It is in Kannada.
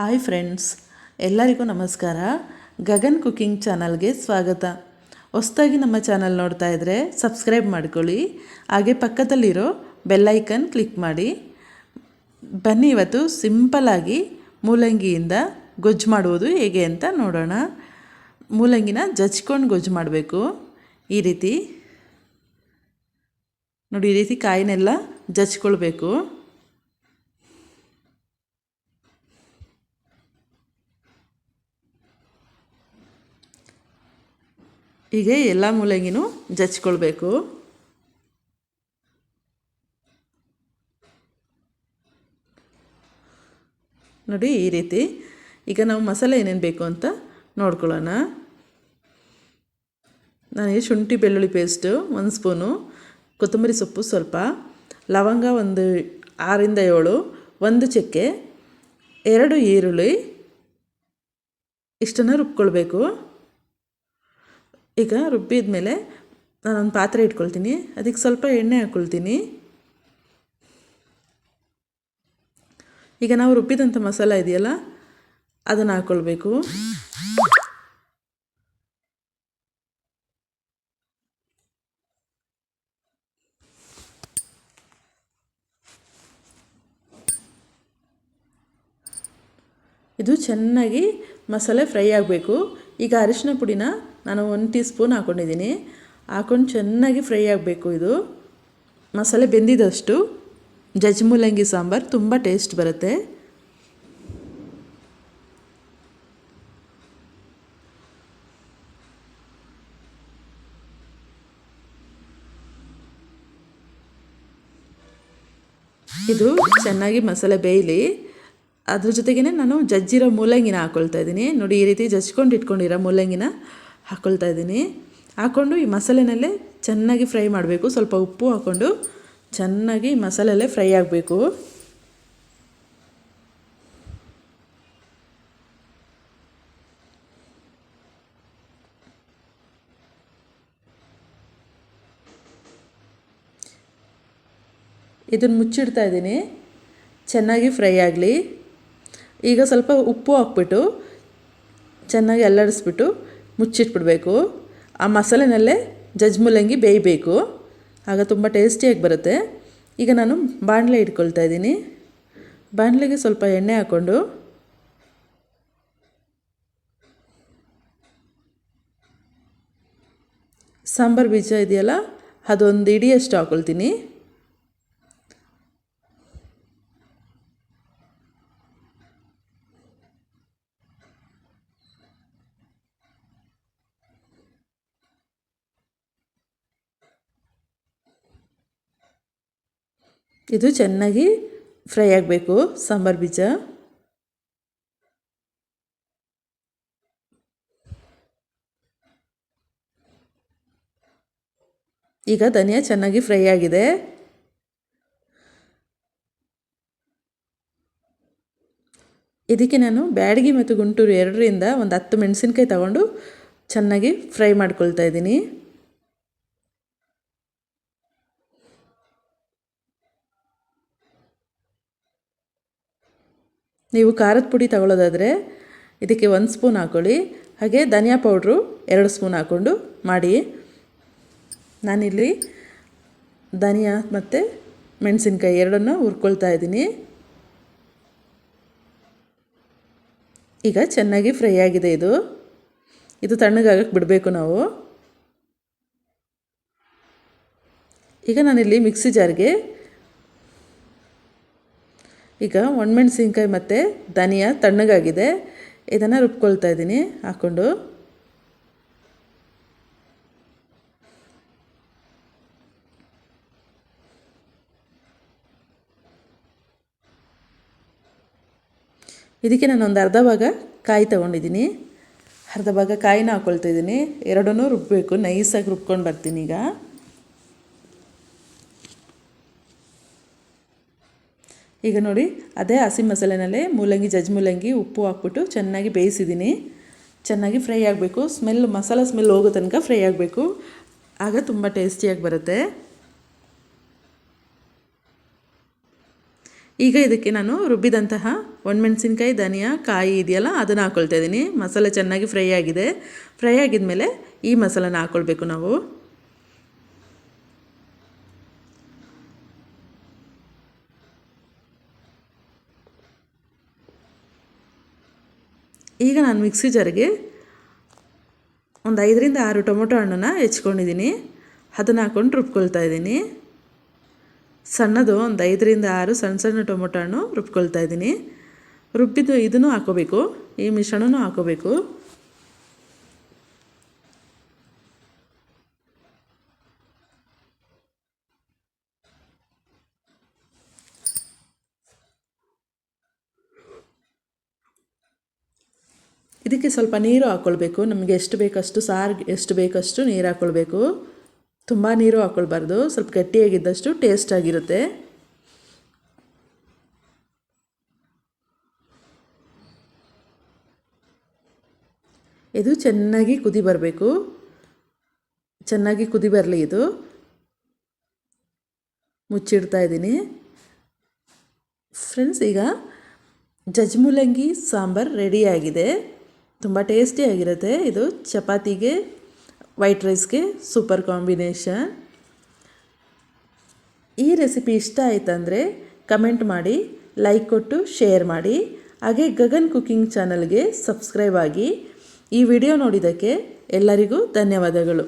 ಹಾಯ್ ಫ್ರೆಂಡ್ಸ್ ಎಲ್ಲರಿಗೂ ನಮಸ್ಕಾರ. ಗಗನ್ ಕುಕಿಂಗ್ ಚಾನಲ್ಗೆ ಸ್ವಾಗತ. ಹೊಸದಾಗಿ ನಮ್ಮ ಚಾನಲ್ ನೋಡ್ತಾ ಇದ್ದರೆ ಸಬ್ಸ್ಕ್ರೈಬ್ ಮಾಡ್ಕೊಳ್ಳಿ. ಹಾಗೆ ಪಕ್ಕದಲ್ಲಿರೋ ಬೆಲ್ಲೈಕನ್ ಕ್ಲಿಕ್ ಮಾಡಿ. ಬನ್ನಿ ಇವತ್ತು ಸಿಂಪಲಾಗಿ ಮೂಲಂಗಿಯಿಂದ ಗೊಜ್ಜು ಮಾಡುವುದು ಹೇಗೆ ಅಂತ ನೋಡೋಣ. ಮೂಲಂಗಿನ ಜಜ್ಕೊಂಡು ಗೊಜ್ಜು ಮಾಡಬೇಕು. ಈ ರೀತಿ. ನೋಡಿ, ಈ ರೀತಿ ಕಾಯಿನೆಲ್ಲ ಜಜ್ಕೊಳ್ಬೇಕು. ಹೀಗೆ ಎಲ್ಲ ಮೂಲಂಗಿನೂ ಜಚ್ಕೊಳ್ಬೇಕು. ನೋಡಿ ಈ ರೀತಿ. ಈಗ ನಾವು ಮಸಾಲೆ ಏನೇನು ಬೇಕು ಅಂತ ನೋಡ್ಕೊಳ್ಳೋಣ. ನನಗೆ ಶುಂಠಿ ಬೆಳ್ಳುಳ್ಳಿ ಪೇಸ್ಟು, ಒಂದು ಸ್ಪೂನು, ಕೊತ್ತಂಬರಿ ಸೊಪ್ಪು ಸ್ವಲ್ಪ, ಲವಂಗ ಒಂದು ಆರಿಂದ ಏಳು, ಒಂದು ಚಕ್ಕೆ, ಎರಡು ಈರುಳ್ಳಿ, ಇಷ್ಟನ್ನು ರುಬ್ಕೊಳ್ಬೇಕು. ಈಗ ರುಬ್ಬಿದ ಮೇಲೆ ನಾನೊಂದು ಪಾತ್ರೆ ಇಟ್ಕೊಳ್ತೀನಿ. ಅದಕ್ಕೆ ಸ್ವಲ್ಪ ಎಣ್ಣೆ ಹಾಕ್ಕೊಳ್ತೀನಿ. ಈಗ ನಾವು ರುಬ್ಬಿದಂಥ ಮಸಾಲ ಇದೆಯಲ್ಲ, ಅದನ್ನು ಹಾಕ್ಕೊಳ್ಬೇಕು. ಇದು ಚೆನ್ನಾಗಿ ಮಸಾಲೆ ಫ್ರೈ ಆಗಬೇಕು. ಈಗ ಅರಿಶಿನ ಪುಡಿನ ನಾನು ಒಂದು ಟೀ ಸ್ಪೂನ್ ಹಾಕ್ಕೊಂಡಿದ್ದೀನಿ ಹಾಕ್ಕೊಂಡು ಚೆನ್ನಾಗಿ ಫ್ರೈ ಆಗಬೇಕು ಇದು. ಮಸಾಲೆ ಬೆಂದಿದಷ್ಟು. ಜಜ್ ಮೂಲಂಗಿ ಸಾಂಬಾರು ತುಂಬ ಟೇಸ್ಟ್ ಬರುತ್ತೆ. ಇದು ಚೆನ್ನಾಗಿ ಮಸಾಲೆ ಬೇಯಲಿ. ಅದ್ರ ಜೊತೆಗೇ ನಾನು ಜಜ್ಜಿರೋ ಮೂಲಂಗಿನ ಹಾಕ್ಕೊಳ್ತಾ ಇದ್ದೀನಿ. ನೋಡಿ, ಈ ರೀತಿ ಜಜ್ಕೊಂಡು ಇಟ್ಕೊಂಡಿರೋ ಮೂಲಂಗಿನ ಹಾಕ್ಕೊಳ್ತಾ ಇದ್ದೀನಿ. ಹಾಕ್ಕೊಂಡು ಈ ಮಸಾಲೆನಲ್ಲೇ ಚೆನ್ನಾಗಿ ಫ್ರೈ ಮಾಡಬೇಕು. ಸ್ವಲ್ಪ ಉಪ್ಪು ಹಾಕ್ಕೊಂಡು ಚೆನ್ನಾಗಿ ಮಸಾಲೆಲ್ಲೇ ಫ್ರೈ ಆಗಬೇಕು. ಇದನ್ನು ಮುಚ್ಚಿಡ್ತಾ ಇದ್ದೀನಿ. ಚೆನ್ನಾಗಿ ಫ್ರೈ ಆಗಲಿ. ಈಗ ಸ್ವಲ್ಪ ಉಪ್ಪು ಹಾಕ್ಬಿಟ್ಟು ಚೆನ್ನಾಗಿ ಅಲ್ಲಾಡಿಸ್ಬಿಟ್ಟು ಮುಚ್ಚಿಟ್ಬಿಡಬೇಕು. ಆ ಮಸಾಲೆನಲ್ಲೇ ಜಜ್ಮುಲಂಗಿ ಬೇಯಬೇಕು. ಆಗ ತುಂಬ ಟೇಸ್ಟಿಯಾಗಿ ಬರುತ್ತೆ. ಈಗ ನಾನು ಬಾಣಲೆ ಇಟ್ಕೊಳ್ತಾ ಇದ್ದೀನಿ. ಬಾಣಲೆಗೆ ಸ್ವಲ್ಪ ಎಣ್ಣೆ ಹಾಕ್ಕೊಂಡು ಸಾಂಬಾರು ಬೀಜ ಇದೆಯಲ್ಲ, ಅದೊಂದು ಇಡಿಯಷ್ಟು ಹಾಕ್ಕೊಳ್ತೀನಿ ಇದು ಚೆನ್ನಾಗಿ ಫ್ರೈ ಆಗಬೇಕು, ಸಾಂಬಾರು ಬೀಜ. ಈಗ ಧನಿಯಾ ಚೆನ್ನಾಗಿ ಫ್ರೈ ಆಗಿದೆ. ಇದಕ್ಕೆ ನಾನು ಬ್ಯಾಡಗಿ ಮತ್ತು ಗುಂಟೂರು ಎರಡರಿಂದ ಒಂದು ಹತ್ತು ಮೆಣಸಿನ್ಕಾಯಿ ತಗೊಂಡು ಚೆನ್ನಾಗಿ ಫ್ರೈ ಮಾಡ್ಕೊಳ್ತಾ ಇದ್ದೀನಿ. ನೀವು ಖಾರದ ಪುಡಿ ತಗೊಳ್ಳೋದಾದರೆ ಇದಕ್ಕೆ ಒಂದು ಸ್ಪೂನ್ ಹಾಕ್ಕೊಳ್ಳಿ ಹಾಗೆ ಧನಿಯಾ ಪೌಡ್ರು ಎರಡು ಸ್ಪೂನ್ ಹಾಕ್ಕೊಂಡು ಮಾಡಿ. ನಾನಿಲ್ಲಿ ಧನಿಯಾ ಮತ್ತು ಮೆಣಸಿನ್ಕಾಯಿ ಎರಡನ್ನು ಹುರ್ಕೊಳ್ತಾ ಇದ್ದೀನಿ. ಈಗ ಚೆನ್ನಾಗಿ ಫ್ರೈ ಆಗಿದೆ ಇದು. ಇದು ತಣ್ಣಗಾಗಕ್ಕೆ ಬಿಡಬೇಕು ನಾವು. ಈಗ ನಾನಿಲ್ಲಿ ಮಿಕ್ಸಿ ಜಾರ್ಗೆ ಈಗ ಒಣಮೆಣ್ಸಿನ್ಕಾಯಿ ಮತ್ತು ಧನಿಯಾ ತಣ್ಣಗಾಗಿದೆ. ಇದನ್ನು ರುಬ್ಕೊಳ್ತಾ ಇದ್ದೀನಿ. ಹಾಕ್ಕೊಂಡು. ಇದಕ್ಕೆ ನಾನು ಒಂದು ಅರ್ಧ ಭಾಗ ಕಾಯಿ ತೊಗೊಂಡಿದ್ದೀನಿ. ಅರ್ಧ ಭಾಗ ಕಾಯಿನ ಹಾಕ್ಕೊಳ್ತಾ ಇದ್ದೀನಿ. ಎರಡನ್ನೂ ರುಬ್ಬಬೇಕು ನೈಸಾಗಿ ರುಬ್ಕೊಂಡು ಬರ್ತೀನಿ ಈಗ. ಈಗ ನೋಡಿ, ಅದೇ ಹಸಿ ಮಸಾಲೆನಲ್ಲೇ ಮೂಲಂಗಿ ಜಜ್ ಮೂಲಂಗಿ ಉಪ್ಪು ಹಾಕ್ಬಿಟ್ಟು ಚೆನ್ನಾಗಿ ಬೇಯಿಸಿದ್ದೀನಿ. ಚೆನ್ನಾಗಿ ಫ್ರೈ ಆಗಬೇಕು. ಸ್ಮೆಲ್, ಮಸಾಲ ಸ್ಮೆಲ್ ಹೋಗೋ ತನಕ ಫ್ರೈ ಆಗಬೇಕು. ಆಗ ತುಂಬ ಟೇಸ್ಟಿಯಾಗಿ ಬರುತ್ತೆ. ಈಗ ಇದಕ್ಕೆ ನಾನು ರುಬ್ಬಿದಂತಹ ಒಣಮೆಣಸಿನ್ಕಾಯಿ, ಧನಿಯಾ, ಕಾಯಿ ಇದೆಯಲ್ಲ, ಅದನ್ನು ಹಾಕ್ಕೊಳ್ತಾ ಇದ್ದೀನಿ. ಮಸಾಲೆ ಚೆನ್ನಾಗಿ ಫ್ರೈ ಆಗಿದೆ. ಫ್ರೈ ಆಗಿದ್ಮೇಲೆ ಈ ಮಸಾಲನ ಹಾಕ್ಕೊಳ್ಬೇಕು ನಾವು. ಈಗ ನಾನು ಮಿಕ್ಸಿ ಜಾರಿಗೆ ಒಂದು ಐದರಿಂದ ಆರು ಟೊಮೊಟೊ ಹಣ್ಣನ್ನು ಹೆಚ್ಕೊಂಡಿದ್ದೀನಿ. ಅದನ್ನು ಹಾಕ್ಕೊಂಡು ರುಬ್ಕೊಳ್ತಾ ಇದ್ದೀನಿ. ಸಣ್ಣದು ಒಂದು ಐದರಿಂದ ಆರು ಸಣ್ಣ ಸಣ್ಣ ಟೊಮೊಟೊ ಹಣ್ಣು ರುಬ್ಕೊಳ್ತಾ ಇದ್ದೀನಿ. ರುಬ್ಬಿದ್ದು ಇದನ್ನು ಹಾಕೋಬೇಕು, ಈ ಮಿಶ್ರಣನೂ ಹಾಕೋಬೇಕು. ಇದಕ್ಕೆ ಸ್ವಲ್ಪ ನೀರು ಹಾಕ್ಕೊಳ್ಬೇಕು ನಮಗೆ ಎಷ್ಟು ಬೇಕಷ್ಟು ಸಾರಿಗೆ ಎಷ್ಟು ಬೇಕಷ್ಟು ನೀರು ಹಾಕ್ಕೊಳ್ಬೇಕು ತುಂಬ ನೀರು ಹಾಕ್ಕೊಳ್ಬಾರ್ದು ಸ್ವಲ್ಪ ಗಟ್ಟಿಯಾಗಿದ್ದಷ್ಟು ಟೇಸ್ಟ್ ಆಗಿರುತ್ತೆ. ಇದು ಚೆನ್ನಾಗಿ ಕುದಿ ಬರಬೇಕು. ಚೆನ್ನಾಗಿ ಕುದಿ ಬರಲಿ ಇದು. ಮುಚ್ಚಿಡ್ತಾ ಇದ್ದೀನಿ. ಫ್ರೆಂಡ್ಸ್ ಈಗ ಜಜ್ಮುಲಂಗಿ ಸಾಂಬಾರು ರೆಡಿಯಾಗಿದೆ ತುಂಬ ಟೇಸ್ಟಿಯಾಗಿರುತ್ತೆ ಇದು ಚಪಾತಿಗೆ ವೈಟ್ ರೈಸ್ಗೆ ಸೂಪರ್ ಕಾಂಬಿನೇಷನ್ ಈ ರೆಸಿಪಿ ಇಷ್ಟ ಆಯ್ತಂದರೆ ಕಮೆಂಟ್ ಮಾಡಿ ಲೈಕ್ ಕೊಟ್ಟು ಶೇರ್ ಮಾಡಿ. ಹಾಗೆ ಗಗನ್ ಕುಕಿಂಗ್ ಚಾನಲ್ಗೆ ಸಬ್ಸ್ಕ್ರೈಬ್ ಆಗಿ ಈ ವಿಡಿಯೋ ನೋಡಿದ್ದಕ್ಕೆ ಎಲ್ಲರಿಗೂ ಧನ್ಯವಾದಗಳು.